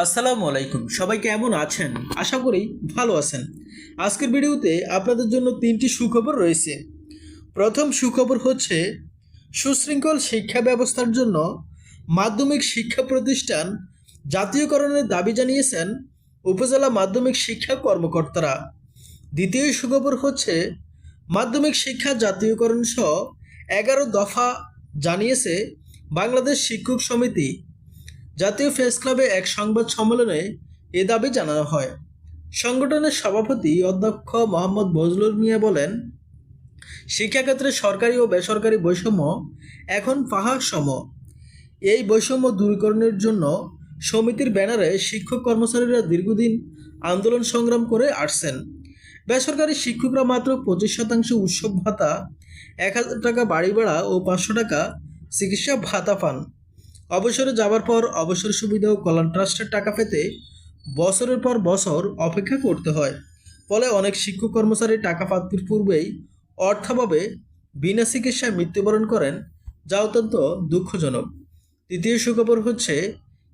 আসসালামু আলাইকুম। সবাই কেমন আছেন? আশা করি ভালো আছেন। আজকের ভিডিওতে আপনাদের জন্য তিনটি সুখবর রয়েছে। প্রথম সুখবর হচ্ছে, সুশৃঙ্খল শিক্ষা ব্যবস্থার জন্য মাধ্যমিক শিক্ষা প্রতিষ্ঠান জাতীয়করণের দাবি জানিয়েছেন উপজেলা মাধ্যমিক শিক্ষা কর্মকর্তারা। দ্বিতীয় সুখবর হচ্ছে, মাধ্যমিক শিক্ষা জাতীয়করণ সহ এগারো দফা জানিয়েছে বাংলাদেশ শিক্ষক সমিতি। জাতীয় প্রেস ক্লাবে এক সংবাদ সম্মেলনে এ দাবি জানানো হয়। সংগঠনের সভাপতি অধ্যক্ষ মোহাম্মদ বজলুর মিয়া বলেন, শিক্ষাক্ষেত্রে সরকারি ও বেসরকারি বৈষম্য এখন পাহাড় সম। এই বৈষম্য দূরীকরণের জন্য সমিতির ব্যানারে শিক্ষক কর্মচারীরা দীর্ঘদিন আন্দোলন সংগ্রাম করে আসছেন। বেসরকারি শিক্ষকরা মাত্র পঁচিশ শতাংশ উৎসব ভাতা, এক হাজার টাকা বাড়ি ভাড়া ও পাঁচশো টাকা চিকিৎসা ভাতা পান। অবসরে যাওয়ার পর অবসর সুবিধা ও কল্যাণ ট্রাস্টের টাকা পেতে বছরের পর বছর অপেক্ষা করতে হয়। ফলে অনেক শিক্ষক কর্মচারী টাকা প্রাপ্তির পূর্বেই অর্থাভাবে বিনা চিকিৎসায় মৃত্যুবরণ করেন, যা অত্যন্ত দুঃখজনক। তৃতীয় সুখবর হচ্ছে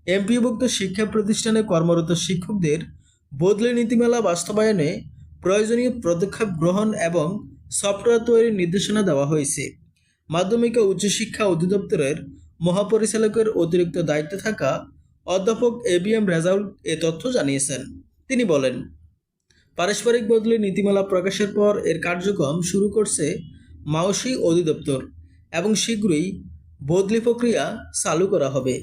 এমপিভুক্ত শিক্ষা প্রতিষ্ঠানে কর্মরত শিক্ষকদের বদলি নীতিমালা বাস্তবায়নে প্রয়োজনীয় পদক্ষেপ গ্রহণ এবং সফটওয়্যার তৈরির নির্দেশনা দেওয়া হয়েছে। মাধ্যমিক ও উচ্চশিক্ষা অধিদপ্তরের মহাপরিচালকের অতিরিক্ত দায়িত্বে থাকা অধ্যাপক এ বি এম রেজাউল এ তথ্য জানিয়েছেন। তিনি বলেন, পারস্পরিক বদলি নীতিমালা প্রকাশের পর এর কার্যক্রম শুরু করছে মাওসি অধিদপ্তর এবং শীঘ্রই বদলি প্রক্রিয়া চালু করা হবে।